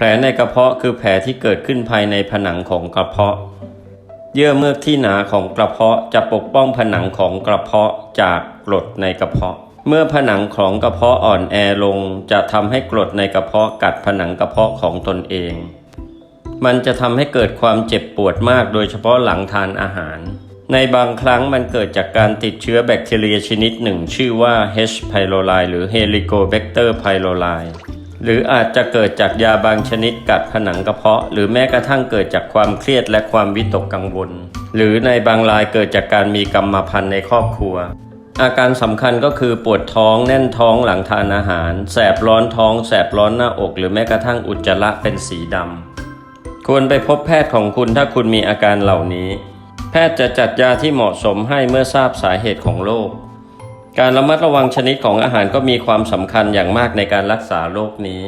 แผลในกระเพาะคือแผลที่เกิดขึ้นภายในผนังของกระเพาะ เยื่อเมือกที่หนาของกระเพาะจะปกป้องผนังของกระเพาะจากกรดในกระเพาะ เมื่อผนังของกระเพาะอ่อนแอลงจะทำให้กรดในกระเพาะกัดผนังกระเพาะของตนเอง มันจะทำให้เกิดความเจ็บปวดมากโดยเฉพาะหลังทานอาหาร ในบางครั้งมันเกิดจากการติดเชื้อแบคทีเรียชนิดหนึ่ง ชื่อว่า H. pylori หรือ Helicobacter pylori หรืออาจจะเกิดจากยาบางชนิดกัดผนังกระเพาะ หรือแม้กระทั่งเกิดจากความเครียดและความวิตกกังวล หรือในบางรายเกิดจากการมีกรรมพันธุ์ในครอบครัว อาการสำคัญก็คือปวดท้องแน่นท้องหลังทานอาหาร แสบร้อนท้อง แสบร้อนหน้าอก หรือแม้กระทั่งอุจจาระเป็นสีดำควรไปพบแพทย์ของคุณถ้าคุณมีอาการเหล่านี้ แพทย์จะจัดยาที่เหมาะสมให้เมื่อทราบสาเหตุของโรค การระมัดระวังชนิดของอาหารก็มีความสำคัญอย่างมากในการรักษาโรคนี้